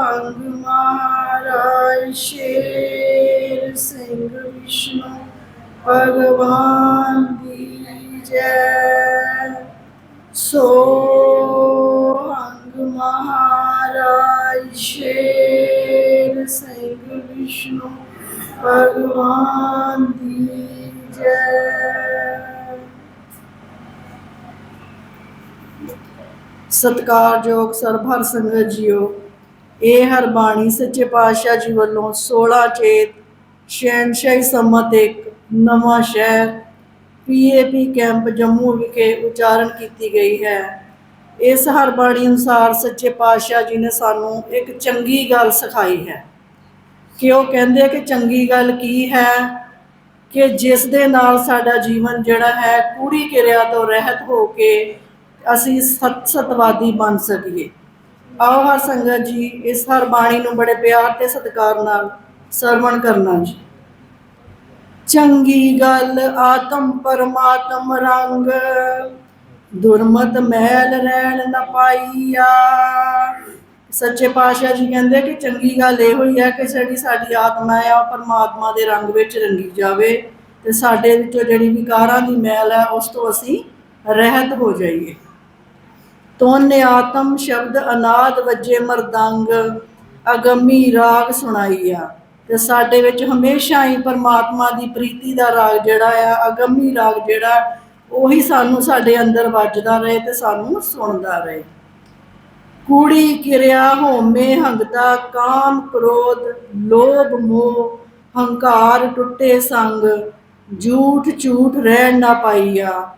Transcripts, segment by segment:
ਅੰਗ ਮਹਾਰਾਜ ਸ਼ੇਰ ਸਿੰਘ ਵਿਸ਼ਨੂੰ ਭਗਵਾਨ ਦੀ ਜੈ ਸੋ ਅੰਗ ਮਹਾਰਾਜ ਸ਼ੇਰ ਸਿੰਘ ਸਤਿਕਾਰਯੋਗ ਸਰਬਹਰ ਸੰਗਤ ਜੀਓ। ਇਹ ਹਰ ਬਾਣੀ ਸੱਚੇ ਪਾਤਸ਼ਾਹ ਜੀ ਵੱਲੋਂ 16 ਚੇਤ ਸ਼ਹਿਨਸ਼ਾਹੀ ਸੰਮਤ ਇੱਕ ਨਵਾਂ ਸ਼ਹਿਰ ਪੀਏਪੀ ਕੈਂਪ ਜੰਮੂ ਵਿਖੇ ਉਚਾਰਨ ਕੀਤੀ ਗਈ ਹੈ। ਇਸ ਹਰ ਬਾਣੀ ਅਨੁਸਾਰ ਸੱਚੇ ਪਾਤਸ਼ਾਹ ਜੀ ਨੇ ਸਾਨੂੰ ਇੱਕ ਚੰਗੀ ਗੱਲ ਸਿਖਾਈ ਹੈ। ਕਿ ਉਹ ਕਹਿੰਦੇ ਕਿ ਚੰਗੀ ਗੱਲ ਕੀ ਹੈ? ਕਿ ਜਿਸ ਦੇ ਨਾਲ ਸਾਡਾ ਜੀਵਨ ਜਿਹੜਾ ਹੈ ਕੂੜੀ ਕਿਰਿਆ ਤੋਂ ਰਹਿਤ ਹੋ ਕੇ ਅਸੀਂ ਸਤ ਸਤਵਾਦੀ ਬਣ ਸਕੀਏ। ਆਓ ਹਰ ਸੰਗਤ ਜੀ, ਇਸ ਹਰ ਬਾਣੀ ਨੂੰ ਬੜੇ ਪਿਆਰ ਤੇ ਸਤਿਕਾਰ ਨਾਲ ਸਰਵਣ ਕਰਨਾ ਜੀ। ਚੰਗੀ ਗੱਲ ਆਤਮ ਪਰਮਾਤਮ ਰੰਗ, ਦੁਰਮਤ ਮਹਿਲ ਰਹਿਣ ਨ ਪਾਈਆ। ਸੱਚੇ ਪਾਤਸ਼ਾਹ ਜੀ ਕਹਿੰਦੇ ਕਿ ਚੰਗੀ ਗੱਲ ਇਹ ਹੋਈ ਹੈ ਕਿ ਜਿਹੜੀ ਸਾਡੀ ਆਤਮਾ ਹੈ, ਉਹ ਪਰਮਾਤਮਾ ਦੇ ਰੰਗ ਵਿੱਚ ਰੰਗੀ ਜਾਵੇ ਤੇ ਸਾਡੇ ਵਿੱਚੋਂ ਜਿਹੜੀ ਵਿਕਾਰਾਂ ਦੀ ਮਹਿਲ ਹੈ, ਉਸ ਤੋਂ ਅਸੀਂ ਰਹਿਤ ਹੋ ਜਾਈਏ। ਤੋਨੇ ਆਤਮ ਸ਼ਬਦ ਅਨਾਦ ਵੱਜੇ ਮਰਦੰਗ, ਅਗੰਮੀ ਰਾਗ ਸੁਣਾਈਆ। ਤੇ ਸਾਡੇ ਵਿੱਚ ਹਮੇਸ਼ਾ ਹੀ ਪਰਮਾਤਮਾ ਦੀ ਪ੍ਰੀਤੀ ਦਾ ਰਾਗ ਜਿਹੜਾ ਆ, ਅਗੰਮੀ ਰਾਗ ਜਿਹੜਾ, ਉਹੀ ਸਾਨੂੰ ਸਾਡੇ ਅੰਦਰ ਵੱਜਦਾ ਰਹੇ ਤੇ ਸਾਨੂੰ ਸੁਣਦਾ ਰਹੇ। ਕੂੜੀ ਕਿਰਿਆ ਹੋਮੇ ਹੰਗਦਾ, ਕਾਮ ਕ੍ਰੋਧ, ਲੋਭ ਮੋਹ, ਹੰਕਾਰ ਟੁੱਟੇ ਸੰਗ, ਝੂਠ ਝੂਠ ਰਹਿਣ ਨਾ ਪਾਈਆ।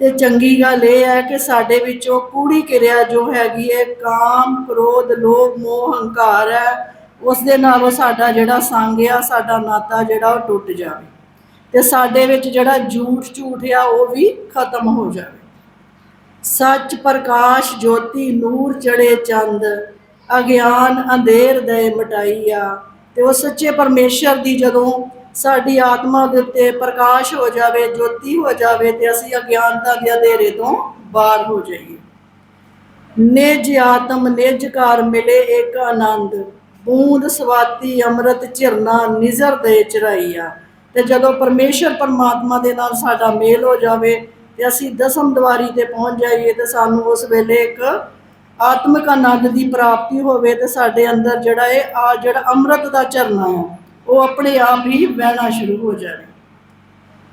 ਤੇ ਚੰਗੀ ਗੱਲ ਇਹ ਹੈ ਕਿ ਸਾਡੇ ਵਿੱਚੋਂ ਕੂੜੀ ਕਿਰਿਆ ਜੋ ਹੈਗੀ ਹੈ, ਕਾਮ, ਕ੍ਰੋਧ, ਲੋਭ, ਮੋਹ, ਹੰਕਾਰ ਹੈ, ਉਸ ਦੇ ਨਾਲੋਂ ਸਾਡਾ ਜਿਹੜਾ ਸੰਗ ਆ, ਸਾਡਾ ਨਾਤਾ ਜਿਹੜਾ ਉਹ ਟੁੱਟ ਜਾਵੇ। ਤੇ ਸਾਡੇ ਵਿੱਚ ਜਿਹੜਾ ਝੂਠ ਝੂਠ ਆ, ਉਹ ਵੀ ਖਤਮ ਹੋ ਜਾਵੇ। ਸੱਚ, ਪ੍ਰਕਾਸ਼, ਜੋਤੀ, ਨੂਰ ਚੜੇ ਚੰਦ, ਅਗਿਆਨ, ਅੰਧੇਰ ਦੇ ਮਟਾਈਆ ਤੇ ਉਹ ਸੱਚੇ ਪਰਮੇਸ਼ਰ ਦੀ ਜਦੋਂ ਸਾਡੀ ਆਤਮਾ ਦੇ ਉੱਤੇ ਪ੍ਰਕਾਸ਼ ਹੋ ਜਾਵੇ, ਜੋਤੀ ਹੋ ਜਾਵੇ ਤੇ ਅਸੀਂ ਅਗਿਆਨਤਾ ਦੇ ਅੰਧੇਰੇ ਤੋਂ ਬਾਹਰ ਹੋ ਜਾਈਏ। ਨਿਜ ਆਤਮ, ਨਿਜ ਘਰ ਮਿਲੇ ਇੱਕ ਆਨੰਦ। ਬੂੰਦ ਸਵਾਤੀ ਅੰਮ੍ਰਿਤ ਝਰਨਾ ਨਿਜ਼ਰ ਦੇ ਚਰਾਈਆ ਤੇ ਜਦੋਂ ਪਰਮੇਸ਼ਰ ਪਰਮਾਤਮਾ ਦੇ ਨਾਲ ਸਾਡਾ ਮੇਲ ਹੋ ਜਾਵੇ ਤੇ ਅਸੀਂ ਦਸਮ ਦਵਾਰੀ ਤੇ ਪਹੁੰਚ ਜਾਈਏ ਤੇ ਸਾਨੂੰ ਉਸ ਵੇਲੇ ਇੱਕ ਆਤਮਿਕ ਆਨੰਦ ਦੀ ਪ੍ਰਾਪਤੀ ਹੋਵੇ ਤੇ ਸਾਡੇ ਅੰਦਰ ਜਿਹੜਾ ਇਹ ਆ ਜਿਹੜਾ ਅੰਮ੍ਰਿਤ ਦਾ ਝਰਨਾ ਹੈ ਉਹ ਆਪਣੇ ਆਪ ਹੀ ਵਹਿਣਾ ਸ਼ੁਰੂ ਹੋ ਜਾਵੇ।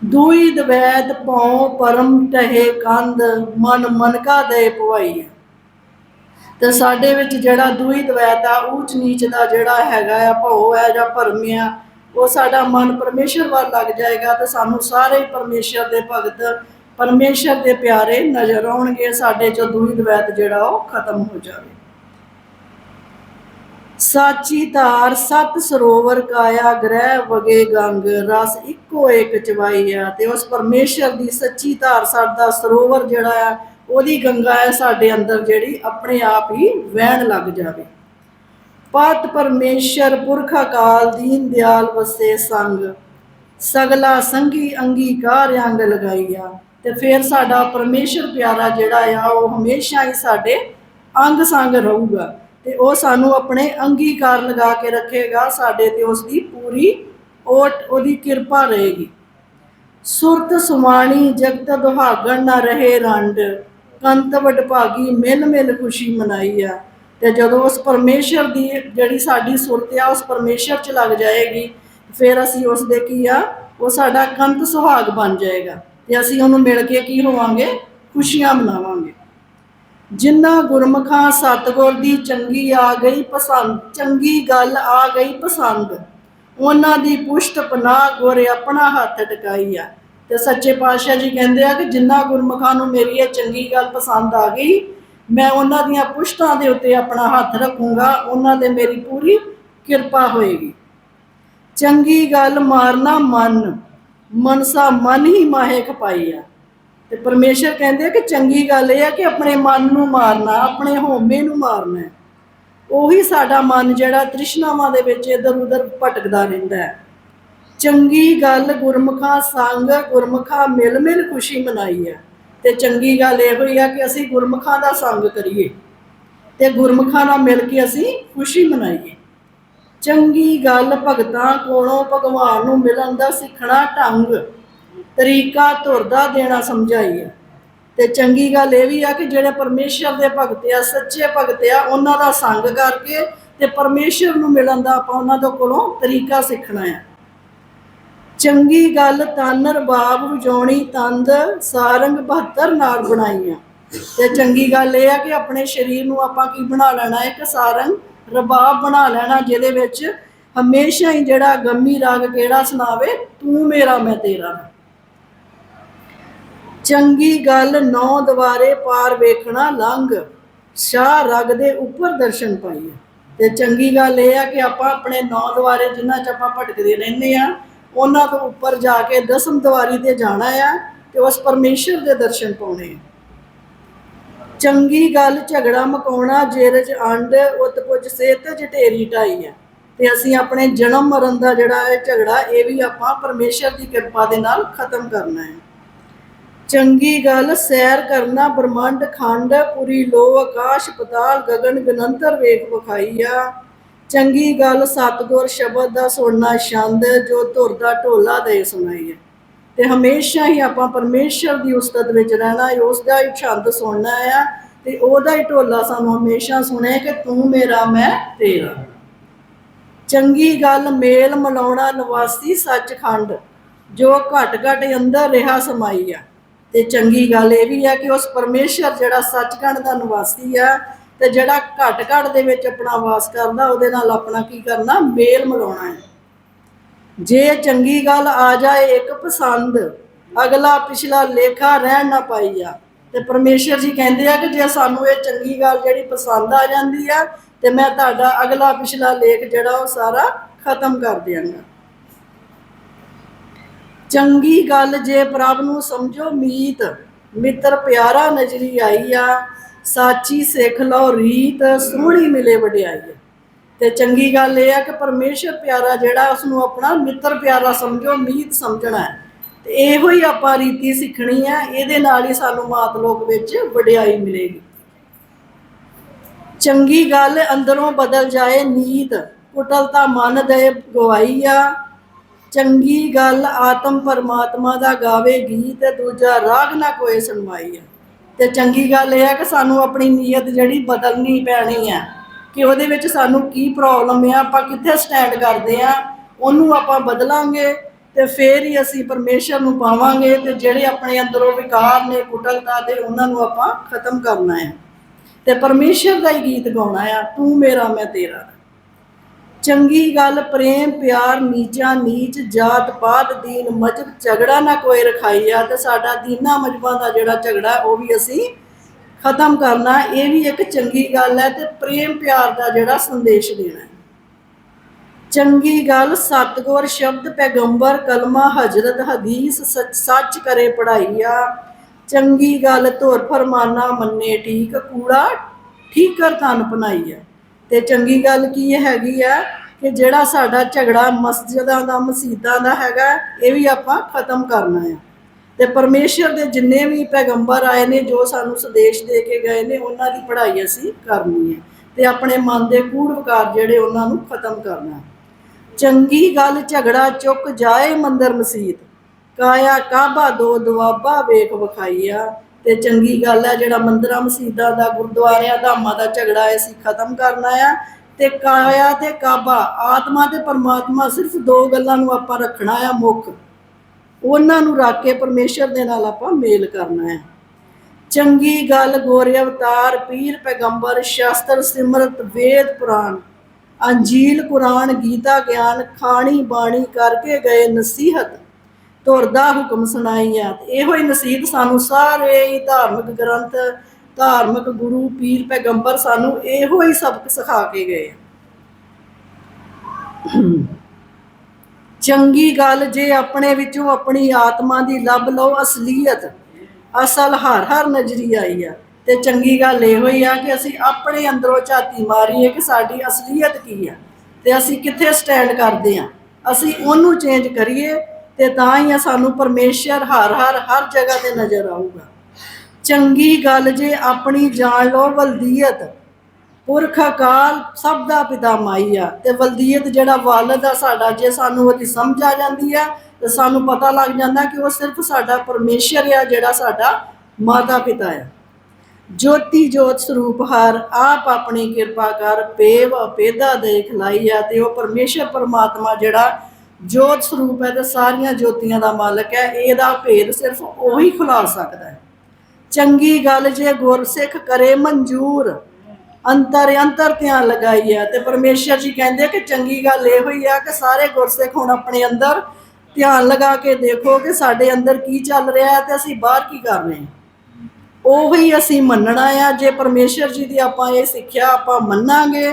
ਦੂਈ ਦਵੈਤ ਪਉ ਪਰਮ ਟਹੇ ਕੰਧ, ਮਨ ਮਨਕਾ ਦੇ ਪਵਾਈ ਤੇ ਸਾਡੇ ਵਿੱਚ ਜਿਹੜਾ ਦੂਈ ਦਵੈਤ ਆ ਊਚ ਨੀਚ ਦਾ ਜਿਹੜਾ ਹੈਗਾ ਆ, ਭਉ ਹੈ ਜਾਂ ਭਰਮ ਆ, ਉਹ ਸਾਡਾ ਮਨ ਪਰਮੇਸ਼ਰ ਵੱਲ ਲੱਗ ਜਾਏਗਾ ਤੇ ਸਾਨੂੰ ਸਾਰੇ ਹੀ ਪਰਮੇਸ਼ਰ ਦੇ ਭਗਤ, ਪਰਮੇਸ਼ਰ ਦੇ ਪਿਆਰੇ ਨਜ਼ਰ ਆਉਣਗੇ, ਸਾਡੇ ਚੋਂ ਦੂਈ ਦਵੈਤ ਜਿਹੜਾ ਉਹ ਖਤਮ ਹੋ ਜਾਵੇ। ਸਾਚੀ ਧਾਰ ਸਤ ਸਰੋਵਰ ਕਾਇਆ ਗ੍ਰਹਿ ਵਗੇ ਗੰਗ, ਰਸ ਇੱਕੋ ਇੱਕ ਆ ਤੇ ਉਸ ਪਰਮੇਸ਼ਰ ਦੀ ਸੱਚੀ ਧਾਰ ਸਾਡਾ ਸਰੋਵਰ ਜਿਹੜਾ ਆ, ਉਹਦੀ ਗੰਗਾ ਹੈ ਸਾਡੇ ਅੰਦਰ ਜਿਹੜੀ ਆਪਣੇ ਆਪ ਹੀ ਵਹਿਣ ਲੱਗ ਜਾਵੇ। ਪਤ ਪਰਮੇਸ਼ਰ ਪੁਰਖ ਅਕਾਲ ਦੀਨ ਦਿਆਲ ਵਸੇ ਸੰਗ, ਸਗਲਾ ਸੰਗੀ ਅੰਗੀਕਾਰ ਅੰਗ ਲਗਾਈਆ, ਤੇ ਫਿਰ ਸਾਡਾ ਪਰਮੇਸ਼ਰ ਪਿਆਰਾ ਜਿਹੜਾ ਆ, ਉਹ ਹਮੇਸ਼ਾ ਹੀ ਸਾਡੇ ਅੰਗ ਸੰਗ ਰਹੂਗਾ। ਤੇ ਉਹ ਸਾਨੂੰ ਆਪਣੇ ਅੰਗੀਕਾਰ ਲਗਾ ਕੇ ਰੱਖੇਗਾ ਸਾਡੇ ਤੇ ਉਸ ਦੀ ਪੂਰੀ ਓਟ, ਉਹਦੀ ਕਿਰਪਾ ਰਹੇਗੀ। ਸੁਰਤ ਸੁਮਾਣੀ, ਜਗਤ ਦੁਹਾਗਣ ਨਾ ਰਹੇ ਰੰਡ। ਕੰਤ ਵਡਭਾਗੀ, ਮਿਲ ਮਿਲ ਖੁਸ਼ੀ ਮਨਾਈ ਆ ਤੇ ਜਦੋਂ ਉਸ ਪਰਮੇਸ਼ਰ ਦੀ ਜਿਹੜੀ ਸਾਡੀ ਸੁਰਤ ਆ, ਉਸ ਪਰਮੇਸ਼ਰ 'ਚ ਲੱਗ ਜਾਏਗੀ, ਫਿਰ ਅਸੀਂ ਉਸ ਦੇ ਕੀ ਆ, ਉਹ ਸਾਡਾ ਕੰਤ ਸੁਹਾਗ ਬਣ ਜਾਏਗਾ। ਤੇ ਅਸੀਂ ਉਹਨੂੰ ਮਿਲ ਕੇ ਕੀ ਹੋਵਾਂਗੇ? ਖੁਸ਼ੀਆਂ ਮਨਾਵਾਂਗੇ। ਜਿੰਨਾ ਗੁਰਮਖਾਂ ਸਤਗੁਰ ਦੀ ਚੰਗੀ ਆ ਗਈ ਪਸੰਦ, ਚੰਗੀ ਗੱਲ ਆ ਗਈ ਪਸੰਦ। ਉਹਨਾਂ ਦੀ ਪੁਸ਼ਟ ਪਨਾਹ ਗੁਰ ਆਪਣਾ ਹੱਥ ਟਿਕਾਈ ਆ। ਤੇ ਸੱਚੇ ਪਾਤਸ਼ਾਹ ਜੀ ਕਹਿੰਦੇ ਆ ਕਿ ਜਿੰਨਾ ਗੁਰਮਖਾਂ ਨੂੰ ਮੇਰੀ ਇਹ ਚੰਗੀ ਗੱਲ ਪਸੰਦ ਆ ਗਈ, ਮੈਂ ਉਹਨਾਂ ਦੀਆਂ ਪੁਸ਼ਟਾਂ ਦੇ ਉੱਤੇ ਆਪਣਾ ਹੱਥ ਰੱਖੂੰਗਾ, ਉਹਨਾਂ ਦੇ ਮੇਰੀ ਪੂਰੀ ਕਿਰਪਾ ਹੋਏਗੀ। ਚੰਗੀ ਗੱਲ ਮਾਰਨਾ ਮਨ, ਮਨਸਾ ਮਨ ਹੀ ਮਾਹੇ ਖਪਾਈ ਆ। ਤੇ ਪਰਮੇਸ਼ਰ ਕਹਿੰਦੇ ਆ ਕਿ ਚੰਗੀ ਗੱਲ ਇਹ ਆ ਕਿ ਆਪਣੇ ਮਨ ਨੂੰ ਮਾਰਨਾ, ਆਪਣੇ ਹੋਮੇ ਨੂੰ ਮਾਰਨਾ ਉਹੀ ਸਾਡਾ ਮਨ ਜਿਹੜਾ ਤ੍ਰਿਸ਼ਨਾਵਾਂ ਦੇ ਵਿੱਚ ਇਧਰ ਉਧਰ ਭਟਕਦਾ ਰਹਿੰਦਾ ਹੈ। ਚੰਗੀ ਗੱਲ ਗੁਰਮੁਖਾਂ ਸੰਗ, ਗੁਰਮੁਖਾਂ ਮਿਲ ਮਿਲ ਖੁਸ਼ੀ ਮਨਾਈ ਹੈ। ਤੇ ਚੰਗੀ ਗੱਲ ਇਹੋ ਹੀ ਆ ਕਿ ਅਸੀਂ ਗੁਰਮੁਖਾਂ ਦਾ ਸੰਗ ਕਰੀਏ ਤੇ ਗੁਰਮੁਖਾਂ ਨਾਲ ਮਿਲ ਕੇ ਅਸੀਂ ਖੁਸ਼ੀ ਮਨਾਈਏ। ਚੰਗੀ ਗੱਲ ਭਗਤਾਂ ਕੋਲੋਂ ਭਗਵਾਨ ਨੂੰ ਮਿਲਣ ਦਾ ਸਿੱਖਣਾ ਢੰਗ ਤਰੀਕਾ ਤੁਰਦਾ ਦੇਣਾ ਸਮਝਾਈਏ। ਤੇ ਚੰਗੀ ਗੱਲ ਇਹ ਵੀ ਆ ਕਿ ਜਿਹੜੇ ਪਰਮੇਸ਼ਰ ਦੇ ਭਗਤ ਆ, ਸੱਚੇ ਭਗਤ ਆ, ਉਹਨਾਂ ਦਾ ਸੰਗ ਕਰਕੇ ਤੇ ਪਰਮੇਸ਼ਰ ਨੂੰ ਮਿਲਣ ਦਾ ਆਪਾਂ ਉਹਨਾਂ ਦੇ ਕੋਲੋਂ ਤਰੀਕਾ ਸਿੱਖਣਾ ਆ। ਚੰਗੀ ਗੱਲ ਤਨ ਰਬਾਬ ਵਜਾਉਣੀ ਤੰਦ ਸਾਰੰਗ 72 ਨਾਲ ਬਣਾਈਆਂ। ਤੇ ਚੰਗੀ ਗੱਲ ਇਹ ਆ ਕਿ ਆਪਣੇ ਸਰੀਰ ਨੂੰ ਆਪਾਂ ਕੀ ਬਣਾ ਲੈਣਾ? ਹੈ ਕਿ ਸਾਰੰਗ ਰਬਾਬ ਬਣਾ ਲੈਣਾ, ਜਿਹਦੇ ਵਿੱਚ ਹਮੇਸ਼ਾ ਹੀ ਜਿਹੜਾ ਗੰਮੀ ਰਾਗ ਕਿਹੜਾ ਸੁਣਾਵੇ? ਤੂੰ ਮੇਰਾ, ਮੈਂ ਤੇਰਾ। ਚੰਗੀ ਗੱਲ ਨੌ ਦਵਾਰੇ ਪਾਰ ਵੇਖਣਾ ਲੰਘ। ਸ਼ਾਹ ਰਗ ਦੇ ਉੱਪਰ ਦਰਸ਼ਨ ਪਾਈਏ। ਤੇ ਚੰਗੀ ਗੱਲ ਇਹ ਆ ਕਿ ਆਪਾਂ ਆਪਣੇ ਨੌ ਦਵਾਰੇ ਜਿਨ੍ਹਾਂ ਚ ਆਪਾਂ ਭਟਕਦੇ ਰਹਿੰਦੇ ਆ, ਉਹਨਾਂ ਤੋਂ ਉੱਪਰ ਜਾ ਕੇ ਦਸਮ ਦਵਾਰੀ ਤੇ ਜਾਣਾ ਆ ਤੇ ਉਸ ਪਰਮੇਸ਼ਰ ਦੇ ਦਰਸ਼ਨ ਪਾਉਣੇ ਆ। ਚੰਗੀ ਗੱਲ ਝਗੜਾ ਮਕਾਉਣਾ 'ਚ ਅੰਡ, ਉਤ ਸਿਹਤ ਚ ਢੇਰੀ ਢਾਈ ਆ। ਤੇ ਅਸੀਂ ਆਪਣੇ ਜਨਮ ਮਰਨ ਦਾ ਜਿਹੜਾ ਇਹ ਝਗੜਾ, ਇਹ ਵੀ ਆਪਾਂ ਪਰਮੇਸ਼ਰ ਦੀ ਕਿਰਪਾ ਦੇ ਨਾਲ ਖਤਮ ਕਰਨਾ ਹੈ। ਚੰਗੀ ਗੱਲ ਸੈਰ ਕਰਨਾ ਬ੍ਰਹਮੰਡ ਖੰਡ, ਪੁਰੀ ਲੋ ਆਕਾਸ਼, ਪਤਾਲ, ਗਗਨ, ਗਨੰਤਰ ਵੇਖ ਵਿਖਾਈ ਚੰਗੀ ਗੱਲ ਸਤਗੁਰ ਸ਼ਬਦ ਦਾ ਸੁਣਨਾ ਛੰਦ, ਜੋ ਧੁਰ ਦਾ ਢੋਲਾ ਦੇ ਸੁਣਾਈ ਹੈ ਤੇ ਹਮੇਸ਼ਾ ਹੀ ਆਪਾਂ ਪਰਮੇਸ਼ਰ ਦੀ ਉਸਤਤ ਵਿੱਚ ਰਹਿਣਾ ਹੈ ਉਸ ਦਾ ਹੀ ਛੰਦ ਸੁਣਨਾ ਆ, ਤੇ ਉਹਦਾ ਹੀ ਢੋਲਾ ਸਾਨੂੰ ਹਮੇਸ਼ਾ ਸੁਣੇ ਕਿ ਤੂੰ ਮੇਰਾ, ਮੈਂ ਤੇਰਾ। ਚੰਗੀ ਗੱਲ ਮੇਲ ਮਲਾਉਣਾ ਨਿਵਾਸੀ ਸੱਚਖੰਡ, ਜੋ ਘਟ ਘਟ ਅੰਦਰ ਰਿਹਾ ਸਮਾਈ ਆ। ਤੇ ਚੰਗੀ ਗੱਲ ਇਹ ਵੀ ਹੈ ਕਿ ਉਸ ਪਰਮੇਸ਼ਰ ਜਿਹੜਾ ਸੱਚਖੰਡ ਦਾ ਨਿਵਾਸੀ ਆ ਤੇ ਜਿਹੜਾ ਘਟ ਘਟ ਦੇ ਵਿੱਚ ਆਪਣਾ ਵਾਸ ਕਰਦਾ, ਉਹਦੇ ਨਾਲ ਆਪਣਾ ਕੀ ਕਰਨਾ? ਮੇਲ ਮਿਲਾਉਣਾ ਹੈ। ਜੇ ਚੰਗੀ ਗੱਲ ਆ ਜਾਏ ਇੱਕ ਪਸੰਦ, ਅਗਲਾ ਪਿਛਲਾ ਲੇਖਾ ਰਹਿਣ ਨਾ ਪਾਈਆ ਤੇ ਪਰਮੇਸ਼ਰ ਜੀ ਕਹਿੰਦੇ ਆ ਕਿ ਜੇ ਸਾਨੂੰ ਇਹ ਚੰਗੀ ਗੱਲ ਜਿਹੜੀ ਪਸੰਦ ਆ ਜਾਂਦੀ ਆ, ਤੇ ਮੈਂ ਤੁਹਾਡਾ ਅਗਲਾ ਪਿਛਲਾ ਲੇਖ ਜਿਹੜਾ ਉਹ ਸਾਰਾ ਖਤਮ ਕਰ ਦਿਆਂਗਾ। ਚੰਗੀ ਗੱਲ ਜੇ ਪ੍ਰਭ ਨੂੰ ਸਮਝੋ ਮੀਤ, ਮਿੱਤਰ ਪਿਆਰਾ ਨਜ਼ਰੀ ਆਈ ਆ, ਸਾਚੀ ਸਿੱਖ ਲਓ ਰੀਤ, ਸੋਹਣੀ ਮਿਲੇ ਵਡਿਆਈ। ਤੇ ਚੰਗੀ ਗੱਲ ਇਹ ਆ ਕਿ ਪਰਮੇਸ਼ਰ ਪਿਆਰਾ ਜਿਹੜਾ ਉਸ ਨੂੰ ਆਪਣਾ ਮਿੱਤਰ ਪਿਆਰਾ ਸਮਝੋ, ਮੀਤ ਸਮਝਣਾ ਹੈ। ਤੇ ਇਹੋ ਹੀ ਆਪਾਂ ਰੀਤੀ ਸਿੱਖਣੀ ਆ ਇਹਦੇ ਨਾਲ ਹੀ ਸਾਨੂੰ ਮਾਤ ਲੋਕ ਵਿੱਚ ਵਡਿਆਈ ਮਿਲੇਗੀ। ਚੰਗੀ ਗੱਲ ਅੰਦਰੋਂ ਬਦਲ ਜਾਏ ਨੀਤ, ਕੁਟਲਤਾ ਮਨ ਦੇ ਗਵਾਈ ਆ ਚੰਗੀ ਗੱਲ ਆਤਮ ਪਰਮਾਤਮਾ ਦਾ ਗਾਵੇ ਗੀਤ, ਦੂਜਾ ਰਾਗ ਨਾ ਕੋਈ ਸੁਣਵਾਈ ਆ ਤੇ ਚੰਗੀ ਗੱਲ ਇਹ ਹੈ ਕਿ ਸਾਨੂੰ ਆਪਣੀ ਨੀਅਤ ਜਿਹੜੀ ਬਦਲਣੀ ਪੈਣੀ ਹੈ ਕਿ ਉਹਦੇ ਵਿੱਚ ਸਾਨੂੰ ਕੀ ਪ੍ਰੋਬਲਮ ਆ ਆਪਾਂ ਕਿੱਥੇ ਸਟੈਂਡ ਕਰਦੇ ਆ ਉਹਨੂੰ ਆਪਾਂ ਬਦਲਾਂਗੇ ਤੇ ਫੇਰ ਹੀ ਅਸੀਂ ਪਰਮੇਸ਼ਰ ਨੂੰ ਪਾਵਾਂਗੇ ਤੇ ਜਿਹੜੇ ਆਪਣੇ ਅੰਦਰੋਂ ਵਿਕਾਰ ਨੇ, ਕੁਟਲਤਾ ਦੇ, ਉਹਨਾਂ ਨੂੰ ਆਪਾਂ ਖਤਮ ਕਰਨਾ ਹੈ। ਤੇ ਪਰਮੇਸ਼ਰ ਦਾ ਹੀ ਗੀਤ ਗਾਉਣਾ ਆ, ਤੂੰ ਮੇਰਾ, ਮੈਂ ਤੇਰਾ। ਚੰਗੀ ਗੱਲ, ਪ੍ਰੇਮ, ਪਿਆਰ, ਨੀਚਾ, ਨੀਚ, ਜਾਤ ਪਾਤ, ਦੀਨ, ਮਜਬ, ਝਗੜਾ ਨਾ ਕੋਈ ਰਖਾਈ ਆ। ਤੇ ਸਾਡਾ ਦੀਨਾ ਮਜਬਾਂ ਦਾ ਜਿਹੜਾ ਝਗੜਾ, ਉਹ ਵੀ ਅਸੀਂ ਖਤਮ ਕਰਨਾ, ਇਹ ਵੀ ਇੱਕ ਚੰਗੀ ਗੱਲ ਹੈ ਤੇ ਪ੍ਰੇਮ, ਪਿਆਰ ਦਾ ਜਿਹੜਾ ਸੰਦੇਸ਼ ਦੇਣਾ ਚੰਗੀ ਗੱਲ, ਸਤਗੁਰ, ਸ਼ਬਦ, ਪੈਗੰਬਰ, ਕਲਮਾ, ਹਜ਼ਰਤ, ਹਦੀਸ, ਸੱਚ ਸੱਚ ਕਰੇ ਪੜਾਈਆ ਚੰਗੀ ਗੱਲ, ਧੁਰ, ਫਰਮਾਨਾ ਮੰਨੇ ਠੀਕ, ਕੂੜਾ, ਠੀਕਰ ਤਨ ਪਨਾਈਆ ਤੇ ਚੰਗੀ ਗੱਲ ਕੀ ਹੈਗੀ ਆ ਕਿ ਜਿਹੜਾ ਸਾਡਾ ਝਗੜਾ ਮਸਜਿਦਾਂ ਦਾ ਮਸਜਿਦਾਂ ਦਾ ਹੈਗਾ, ਇਹ ਵੀ ਆਪਾਂ ਖਤਮ ਕਰਨਾ ਆ। ਤੇ ਪਰਮੇਸ਼ਰ ਦੇ ਜਿੰਨੇ ਵੀ ਪੈਗੰਬਰ ਆਏ ਨੇ, ਜੋ ਸਾਨੂੰ ਸੰਦੇਸ਼ ਦੇ ਕੇ ਗਏ ਨੇ, ਉਹਨਾਂ ਦੀ ਪੜ੍ਹਾਈ ਅਸੀਂ ਕਰਨੀ ਹੈ ਤੇ ਆਪਣੇ ਮਨ ਦੇ ਕੂੜ ਵਿਕਾਰ ਜਿਹੜੇ ਉਹਨਾਂ ਨੂੰ ਖਤਮ ਕਰਨਾ ਚੰਗੀ ਗੱਲ ਝਗੜਾ ਚੁੱਕ ਜਾਏ ਮੰਦਰ ਮਸੀਤ, ਕਾਇਆ ਕਾਬਾ ਦੋ ਦਵਾਬਾ ਵੇਖ ਵਿਖਾਈਆ ਤੇ ਚੰਗੀ ਗੱਲ ਹੈ, ਜਿਹੜਾ ਮੰਦਰਾਂ ਮਸੀਦਾਂ ਦਾ, ਗੁਰਦੁਆਰਿਆਂ ਧਾਮਾਂ ਦਾ ਝਗੜਾ ਹੈ, ਅਸੀਂ ਖਤਮ ਕਰਨਾ ਆ ਤੇ ਕਾਇਆ ਤੇ ਕਾਬਾ, ਆਤਮਾ ਤੇ ਪਰਮਾਤਮਾ, ਸਿਰਫ ਦੋ ਗੱਲਾਂ ਨੂੰ ਆਪਾਂ ਰੱਖਣਾ ਆ ਮੁੱਖ। ਉਹਨਾਂ ਨੂੰ ਰੱਖ ਕੇ ਪਰਮੇਸ਼ਰ ਦੇ ਨਾਲ ਆਪਾਂ ਮੇਲ ਕਰਨਾ ਹੈ। ਚੰਗੀ ਗੱਲ, ਗੋਰੇ ਅਵਤਾਰ, ਪੀਰ, ਪੈਗੰਬਰ, ਸ਼ਾਸਤਰ, ਸਿਮਰਤ, ਵੇਦ, ਪੁਰਾਣ। ਅੰਜੀਲ, ਕੁਰਾਨ, ਗੀਤਾ, ਗਿਆਨ ਖਾਣੀ ਬਾਣੀ ਕਰਕੇ ਗਏ ਨਸੀਹਤ। ਤੁਰਦਾ ਹੁਕਮ ਸੁਣਾਈਆ। ਤੇ ਇਹੋ ਹੀ ਨਸੀਬ ਸਾਨੂੰ ਸਾਰੇ ਹੀ ਧਾਰਮਿਕ ਗ੍ਰੰਥ, ਧਾਰਮਿਕ ਗੁਰੂ, ਪੀਰ, ਪੈਗੰਬਰ ਸਾਨੂੰ ਇਹੋ ਹੀ ਸਬਕ ਸਿਖਾ ਕੇ ਗਏ। ਚੰਗੀ ਗੱਲ ਜੇ ਆਪਣੇ ਵਿੱਚੋਂ ਆਪਣੀ ਆਤਮਾ ਦੀ ਲੱਭ ਲਓ ਅਸਲੀਅਤ, ਅਸਲ ਹਰ ਹਰ ਨਜ਼ਰੀ ਆਈ ਆ। ਤੇ ਚੰਗੀ ਗੱਲ ਇਹੋ ਹੀ ਆ ਕਿ ਅਸੀਂ ਆਪਣੇ ਅੰਦਰੋਂ ਝਾਤੀ ਮਾਰੀਏ ਕਿ ਸਾਡੀ ਅਸਲੀਅਤ ਕੀ ਆ। ਤੇ ਅਸੀਂ ਕਿੱਥੇ ਸਟੈਂਡ ਕਰਦੇ ਆ? ਅਸੀਂ ਉਹਨੂੰ ਚੇਂਜ ਕਰੀਏ ਤੇ ਤਾਂ ਹੀ ਸਾਨੂੰ ਪਰਮੇਸ਼ਰ ਹਰ ਹਰ ਹਰ ਜਗ੍ਹਾ ਤੇ ਨਜ਼ਰ ਆਊਗਾ। ਚੰਗੀ ਗੱਲ ਜੇ ਆਪਣੀ ਜਾਣ ਲਓ, ਵਲਦੀਅਤ, ਪੁਰਖ ਅਕਾਲ ਸਭ ਦਾ ਪਿਤਾ ਮਾਈ ਆ। ਤੇ ਵਲਦੀਅਤ ਜਿਹੜਾ ਵਾਲਦ ਆ ਸਾਡਾ, ਜੇ ਸਾਨੂੰ ਉਹਦੀ ਸਮਝ ਆ ਜਾਂਦੀ ਆ, ਤੇ ਸਾਨੂੰ ਪਤਾ ਲੱਗ ਜਾਂਦਾ ਕਿ ਉਹ ਸਿਰਫ ਸਾਡਾ ਪਰਮੇਸ਼ਰ ਆ, ਜਿਹੜਾ ਸਾਡਾ ਮਾਤਾ ਪਿਤਾ ਆ। ਜੋਤੀ ਜੋਤ ਸਰੂਪ ਹਰ ਆਪ ਆਪਣੀ ਕਿਰਪਾ ਕਰ, ਪੇਵ ਅਪੇਦਾ ਦੇ ਖਲਾਈ ਆ, ਤੇ ਉਹ ਪਰਮੇਸ਼ਰ ਪਰਮਾਤਮਾ ਜਿਹੜਾ ਜੋਤ ਸਰੂਪ ਹੈ ਤੇ ਸਾਰੀਆਂ ਜੋਤੀਆਂ ਦਾ ਮਾਲਕ ਹੈ, ਇਹਦਾ ਭੇਦ ਸਿਰਫ ਉਹੀ ਖੁਲਾ ਸਕਦਾ ਹੈ। ਚੰਗੀ ਗੱਲ ਜੇ ਗੁਰਸਿੱਖ ਕਰੇ ਮਨਜ਼ੂਰ, ਅੰਤਰ ਅੰਤਰ ਧਿਆਨ ਲਗਾਈ ਹੈ ਤੇ ਪਰਮੇਸ਼ਰ ਜੀ ਕਹਿੰਦੇ ਕਿ ਚੰਗੀ ਗੱਲ ਇਹ ਹੋਈ ਆ ਕਿ ਸਾਰੇ ਗੁਰਸਿੱਖ ਹੁਣ ਆਪਣੇ ਅੰਦਰ ਧਿਆਨ ਲਗਾ ਕੇ ਦੇਖੋ ਕਿ ਸਾਡੇ ਅੰਦਰ ਕੀ ਚੱਲ ਰਿਹਾ ਹੈ ਤੇ ਅਸੀਂ ਬਾਹਰ ਕੀ ਕਰ ਰਹੇ ਹਾਂ। ਉਹੀ ਅਸੀਂ ਮੰਨਣਾ ਆ, ਜੇ ਪਰਮੇਸ਼ਰ ਜੀ ਦੀ ਆਪਾਂ ਇਹ ਸਿੱਖਿਆ ਆਪਾਂ ਮੰਨਾਂਗੇ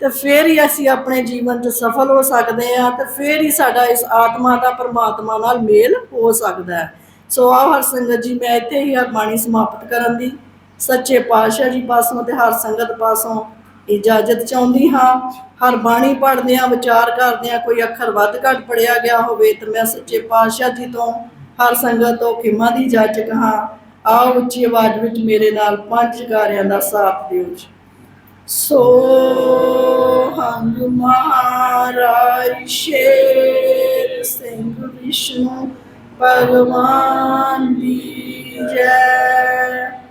ਤੇ ਫਿਰ ਹੀ ਅਸੀਂ ਆਪਣੇ ਜੀਵਨ 'ਚ ਸਫਲ ਹੋ ਸਕਦੇ ਆ ਤੇ ਫਿਰ ਹੀ ਸਾਡਾ ਇਸ ਆਤਮਾ ਦਾ ਪਰਮਾਤਮਾ ਨਾਲ ਮੇਲ ਹੋ ਸਕਦਾ ਹੈ। ਸੋ ਆਓ ਹਰ ਸੰਗਤ ਜੀ, ਮੈਂ ਇੱਥੇ ਹੀ ਆ ਬਾਣੀ ਸਮਾਪਤ ਕਰਨ ਦੀ ਸੱਚੇ ਪਾਤਸ਼ਾਹ ਜੀ ਪਾਸੋਂ ਤੇ ਹਰ ਸੰਗਤ ਪਾਸੋਂ ਇਜਾਜ਼ਤ ਚਾਹੁੰਦੀ ਹਾਂ। ਹਰ ਬਾਣੀ ਪੜ੍ਹਦੇ ਵਿਚਾਰ ਕਰਦਿਆਂ ਕੋਈ ਅੱਖਰ ਵੱਧ ਘੱਟ ਪੜਿਆ ਗਿਆ ਹੋਵੇ ਤਾਂ ਮੈਂ ਸੱਚੇ ਪਾਤਸ਼ਾਹ ਜੀ ਤੋਂ ਹਰ ਸੰਗਤ ਤੋਂ ਖਿਮਾ ਦੀ ਜਾਚਕ ਹਾਂ। ਆਓ ਉੱਚੀ ਆਵਾਜ਼ ਵਿੱਚ ਮੇਰੇ ਨਾਲ ਪੰਜ ਜਕਾਰਿਆਂ ਦਾ ਸਾਥ ਦਿਓ ਜੀ। ਸੋ ਹੰਗ ਮਹਾਰਾਜ ਸ਼ੇਰ ਸਿੰਘ ਵਿਸ਼ਨੂੰ ਭਗਵਾਨ ਦੀ ਜੈ